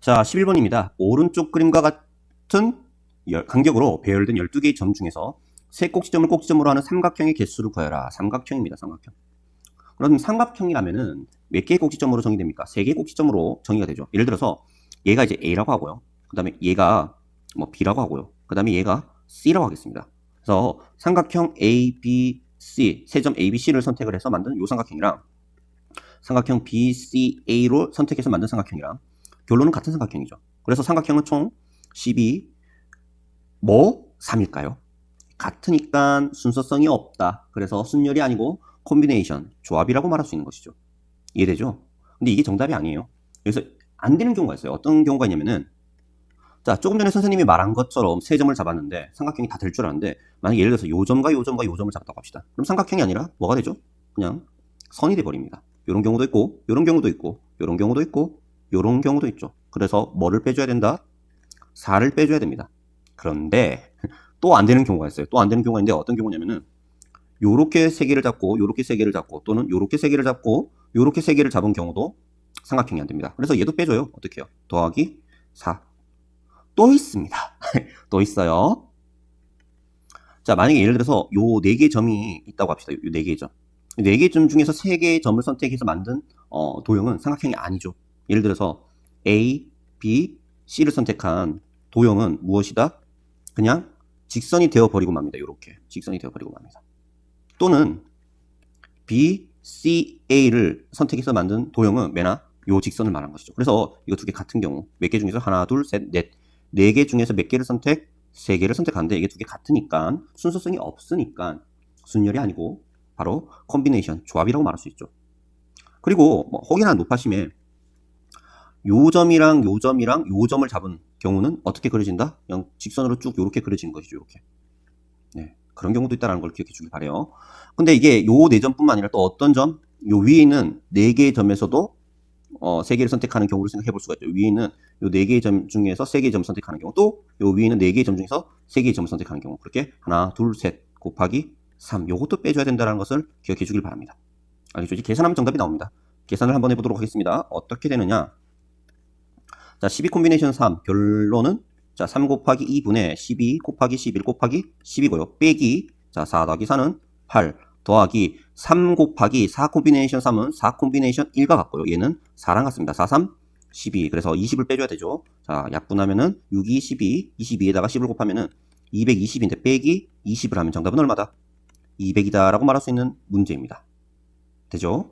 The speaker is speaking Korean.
자, 11번입니다. 오른쪽 그림과 같은 열- 간격으로 배열된 12개의 점 중에서 세 꼭지점을 꼭지점으로 하는 삼각형의 개수를 구하여라. 삼각형입니다. 삼각형. 그럼 삼각형이라면은 몇 개의 꼭지점으로 정의됩니까? 세 개의 꼭지점으로 정의가 되죠. 예를 들어서 얘가 이제 A라고 하고요. 그 다음에 얘가 뭐 B라고 하고요. 그 다음에 얘가 C라고 하겠습니다. 그래서 삼각형 A, B, C 세 점 A, B, C를 선택을 해서 만든 요 삼각형이랑 삼각형 B, C, A로 선택해서 만든 삼각형이랑 결론은 같은 삼각형이죠. 그래서 삼각형은 총 12, 뭐 3일까요? 같으니까 순서성이 없다. 그래서 순열이 아니고 콤비네이션, 조합이라고 말할 수 있는 것이죠. 이해되죠? 근데 이게 정답이 아니에요. 그래서 안 되는 경우가 있어요. 어떤 경우가 있냐면은 자, 조금 전에 선생님이 말한 것처럼 세 점을 잡았는데 삼각형이 다 될 줄 알았는데 만약 예를 들어서 요 점과 요 점과 요 점을 잡았다고 합시다. 그럼 삼각형이 아니라 뭐가 되죠? 그냥 선이 돼 버립니다. 요런 경우도 있고 요런 경우도 있고 요런 경우도 있고 요런 경우도 있죠. 그래서 뭐를 빼줘야 된다? 4를 빼줘야 됩니다. 그런데 또 안 되는 경우가 있어요. 또 안 되는 경우가 있는데 어떤 경우냐면은 요렇게 세 개를 잡고 요렇게 세 개를 잡고 또는 요렇게 세 개를 잡고 요렇게 세 개를 잡은 경우도 삼각형이 안 됩니다. 그래서 얘도 빼줘요. 어떻게 해요? 더하기 4. 또 있습니다. 또 있어요. 자, 만약에 예를 들어서 요 네 개의 점이 있다고 합시다. 요 네 개의 점. 네 개의 점 중에서 세 개의 점을 선택해서 만든 어, 도형은 삼각형이 아니죠. 예를 들어서 A, B, C를 선택한 도형은 무엇이다? 그냥 직선이 되어버리고 맙니다. 요렇게. 직선이 되어버리고 맙니다. 또는 B, C, A를 선택해서 만든 도형은 매나 요 직선을 말한 것이죠. 그래서 이거 두 개 같은 경우 몇 개 중에서 하나, 둘, 셋, 넷, 네 개 중에서 몇 개를 선택, 세 개를 선택하는데 이게 두 개 같으니까 순서성이 없으니까 순열이 아니고 바로 콤비네이션, 조합이라고 말할 수 있죠. 그리고 뭐 혹여나 높아심에 요 점이랑 요 점이랑 요 점을 잡은 경우는 어떻게 그려진다? 그냥 직선으로 쭉 요렇게 그려지는 것이죠. 요렇게. 네. 그런 경우도 있다는 걸 기억해 주길 바래요. 근데 이게 요 네 점뿐만 아니라 또 어떤 점? 요 위에 있는 네 개의 점에서도 어, 세 개를 선택하는 경우를 생각해 볼 수가 있죠. 위에 있는 요 네 개의 점 중에서 세 개의 점을 선택하는 경우, 또 요 위에 있는 네 개의 점 중에서 세 개의 점을 선택하는 경우, 그렇게 하나, 둘, 셋 곱하기 3. 요것도 빼줘야 된다는 것을 기억해 주길 바랍니다. 알겠죠? 이제 계산하면 정답이 나옵니다. 계산을 한번 해보도록 하겠습니다. 어떻게 되느냐? 자, 12 콤비네이션 3. 결론은 자, 3 곱하기 2분의 12 곱하기 11 곱하기 10이고요. 빼기 자, 4 더하기 4는 8 더하기 3 곱하기 4 콤비네이션 3은 4 콤비네이션 1과 같고요. 얘는 4랑 같습니다. 4, 3, 12. 그래서 20을 빼줘야 되죠. 자, 약분하면은 6, 2, 12. 22에다가 10을 곱하면은 220인데 빼기 20을 하면 정답은 얼마다? 200이다 라고 말할 수 있는 문제입니다. 되죠?